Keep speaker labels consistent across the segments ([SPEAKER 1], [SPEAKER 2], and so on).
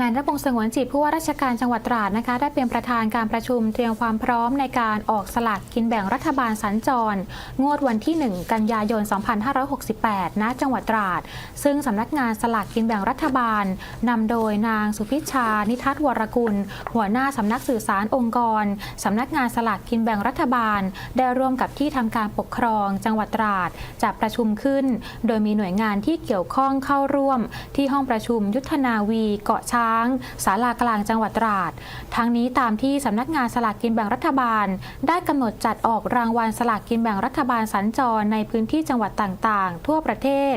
[SPEAKER 1] นายนพงษ์สงวนจิตผู้ว่าราชการจังหวัดตราดนะคะ ได้เป็นประธานการประชุมเตรียมความพร้อมในการออกสลากกินแบ่งรัฐบาลสัญจร งวดวันที่ 1 กันยายน 2568 ณ จังหวัดตราด ซึ่งสำนักงานสลากกินแบ่งรัฐบาลนำโดยนางสุพิชา นิทัศน์วรกุล หัวหน้าสำนักสื่อสารองค์กรสำนักงานสลากกินแบ่งรัฐบาล ได้ร่วมกับที่ทำการปกครอง จังหวัดตราดจัดประชุมขึ้น โดยมีหน่วยงานที่เกี่ยวข้องเข้าร่วม ที่ห้องประชุมยุทธนาวีเกาะช้างศาลากลางจังหวัดตราด ทั้งนี้ตามที่สำนักงานสลากกินแบ่งรัฐบาล ได้กำหนดจัดออกรางวัลสลากกินแบ่งรัฐบาลสัญจรในพื้นที่จังหวัดต่างๆ ทั่วประเทศ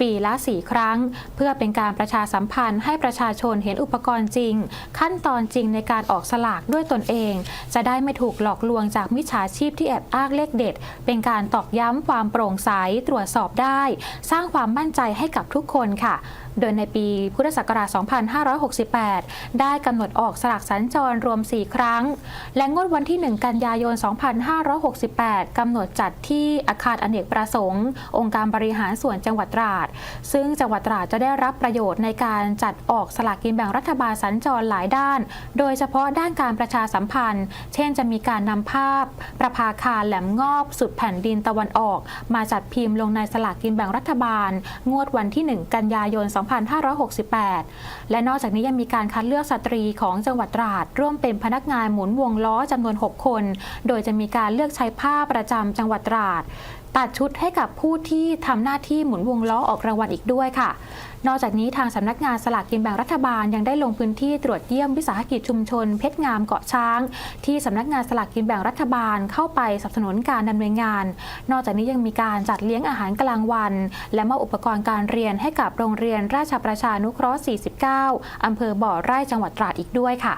[SPEAKER 1] ปีละสี่ครั้ง เพื่อเป็นการประชาสัมพันธ์ให้ประชาชนเห็นอุปกรณ์จริง ขั้นตอนจริงในการออกสลากด้วยตนเอง จะได้ไม่ถูกหลอกลวงจากมิจฉาชีพที่แอบอ้างเลขเด็ด เป็นการตอกย้ำความโปร่งใสตรวจสอบได้ สร้างความมั่นใจให้กับทุกคนค่ะ โดยในปีพุทธศักราช2568 ได้กำหนดออกสลากสัญจรรวม 4 ครั้ง และงวดวันที่ 1 กันยายน 2568 กำหนดจัดที่อาคารอเนกประสงค์ องค์การบริหารส่วนจังหวัดตราด ซึ่งจังหวัดตราดจะได้รับประโยชน์ในการจัดออกสลากกินแบ่งรัฐบาลสัญจรหลายด้าน โดยเฉพาะด้านการประชาสัมพันธ์ เช่นจะมีการนำภาพ ประภาคารแหลมงอบสุดแผ่นดินตะวันออก มาจัดพิมพ์ลงในสลากกินแบ่งรัฐบาล งวดวันที่ 1 กันยายน 2568 และนอกจากนี้ยังมีการคัดเลือกสตรีของจังหวัดตราด ร่วมเป็นพนักงานหมุนวงล้อจำนวน 6 คน โดยจะมีการเลือกใช้ผ้าประจำจังหวัดตราด ตัดชุดให้กับผู้ที่ทำหน้าที่หมุนวงล้อออกรางวัลอีกด้วยค่ะ นอกจากนี้ทางสำนักงานสลากกินแบ่งรัฐบาลยังได้ลงพื้นที่ตรวจเยี่ยมวิสาหกิจชุมชน เพชรงามเกาะช้าง ที่สำนักงานสลากกินแบ่งรัฐบาลเข้าไปสนับสนุนการดำเนินงาน นอกจากนี้ยังมีการจัดเลี้ยงอาหารกลางวัน และมอบอุปกรณ์การเรียนให้กับโรงเรียนราชประชานุเคราะห์ 49อำเภอบ่อไร่จังหวัดตราดอีกด้วยค่ะ